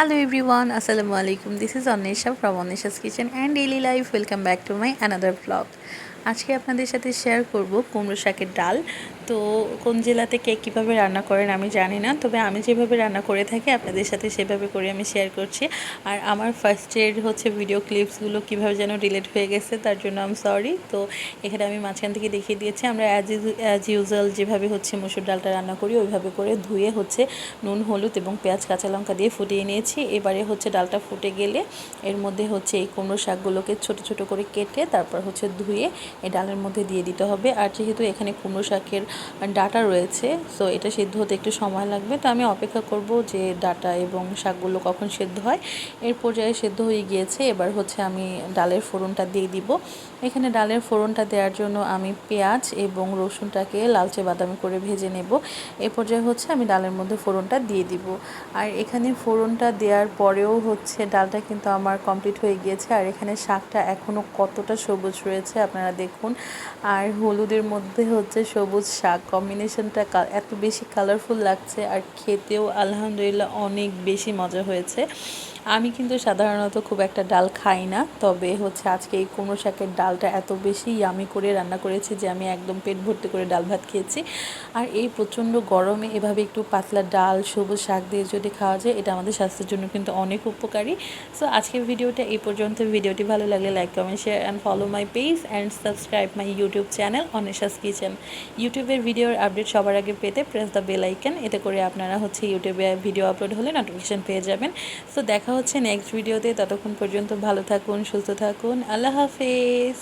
Hello everyone, Assalamualaikum. This is Anisha from Anisha's Kitchen and Daily Life. Welcome back to my another vlog. আজকে আপনাদের সাথে share করব কুমড়ো শাকের ডাল। তো কোন জেলাতে কে কীভাবে রান্না করেন আমি জানি না, তবে আমি যেভাবে রান্না করে থাকি, আপনাদের সাথে সেভাবে করে আমি শেয়ার করছি। আর আমার ফার্স্ট ফার্স্টের হচ্ছে ভিডিও ক্লিপসগুলো কীভাবে যেন ডিলেট হয়ে গেছে, তার জন্য আমি সরি তো এখানে আমি মাঝখান থেকে দেখিয়ে দিয়েছি, আমরা অ্যাজ অ্যাজ ইউজুয়াল যেভাবে হচ্ছে মুসুর ডালটা রান্না করি, ওইভাবে করে ধুয়ে হচ্ছে নুন, হলুদ এবং পেঁয়াজ, কাঁচা লঙ্কা দিয়ে ফুটিয়ে নিয়েছি। এবারে হচ্ছে ডালটা ফুটে গেলে এর মধ্যে হচ্ছে এই কুমড়ো শাকগুলোকে ছোট ছোট করে কেটে তারপর হচ্ছে ধুয়ে এই ডালের মধ্যে দিয়ে দিতে হবে। আর যেহেতু এখানে কুমড়ো শাকের ডাটা রয়েছে সো এটা সেদ্ধ হতে একটু সময় লাগবে। তো আমি অপেক্ষা করব যে ডাটা এবং শাকগুলো কখন সেদ্ধ হয়। এর পর্যায়ে সেদ্ধ হয়ে গিয়েছে। এবার হচ্ছে আমি ডালের ফোড়নটা দিয়ে দিব। এখানে ডালের ফোড়নটা দেওয়ার জন্য আমি পেঁয়াজ এবং রসুনটাকে লালচে বাদামি করে ভেজে নেব। এ পর্যায়ে হচ্ছে আমি ডালের মধ্যে ফোড়নটা দিয়ে দিব। আর এখানে ফোড়নটা দেওয়ার পরেও হচ্ছে ডালটা কিন্তু আমার কমপ্লিট হয়ে গিয়েছে। আর এখানে শাকটা এখনও কতটা সবুজ রয়েছে আপনারা দেখুন। আর হলুদের মধ্যে হচ্ছে সবুজ শাক। কম্বিনেশনটা এত বেশি কালারফুল লাগছে। আর খেতেও আলহামদুলিল্লাহ অনেক বেশি মজা হয়েছে। আমি কিন্তু সাধারণত খুব একটা ডাল খাই না, তবে হচ্ছে আজকে এই কুমড়ো শাকের ডালটা এত বেশি ইয়ামি করে রান্না করেছি যে আমি একদম পেট ভর্তি করে ডাল ভাত খেয়েছি। আর এই প্রচণ্ড গরমে এভাবে একটু পাতলা ডাল, সবুজ শাক দিয়ে যদি খাওয়া যায়, এটা আমাদের স্বাস্থ্যের জন্য কিন্তু অনেক উপকারী। সো আজকের ভিডিওটা এই পর্যন্ত। ভিডিওটি ভালো লাগলে like comment share and follow my page and subscribe my YouTube channel Anesha's kitchen ইউটিউবের ভিডিওর আপডেট সবার আগে পেতে প্রেস দ্য বেল আইকন এতে করে আপনারা হচ্ছে ইউটিউবে ভিডিও আপলোড হলে নোটিফিকেশান পেয়ে যাবেন। সো দেখা হচ্ছে নেক্সট ভিডিওতে ততক্ষণ পর্যন্ত ভালো থাকুন সুস্থ থাকুন। আল্লাহ হাফেজ।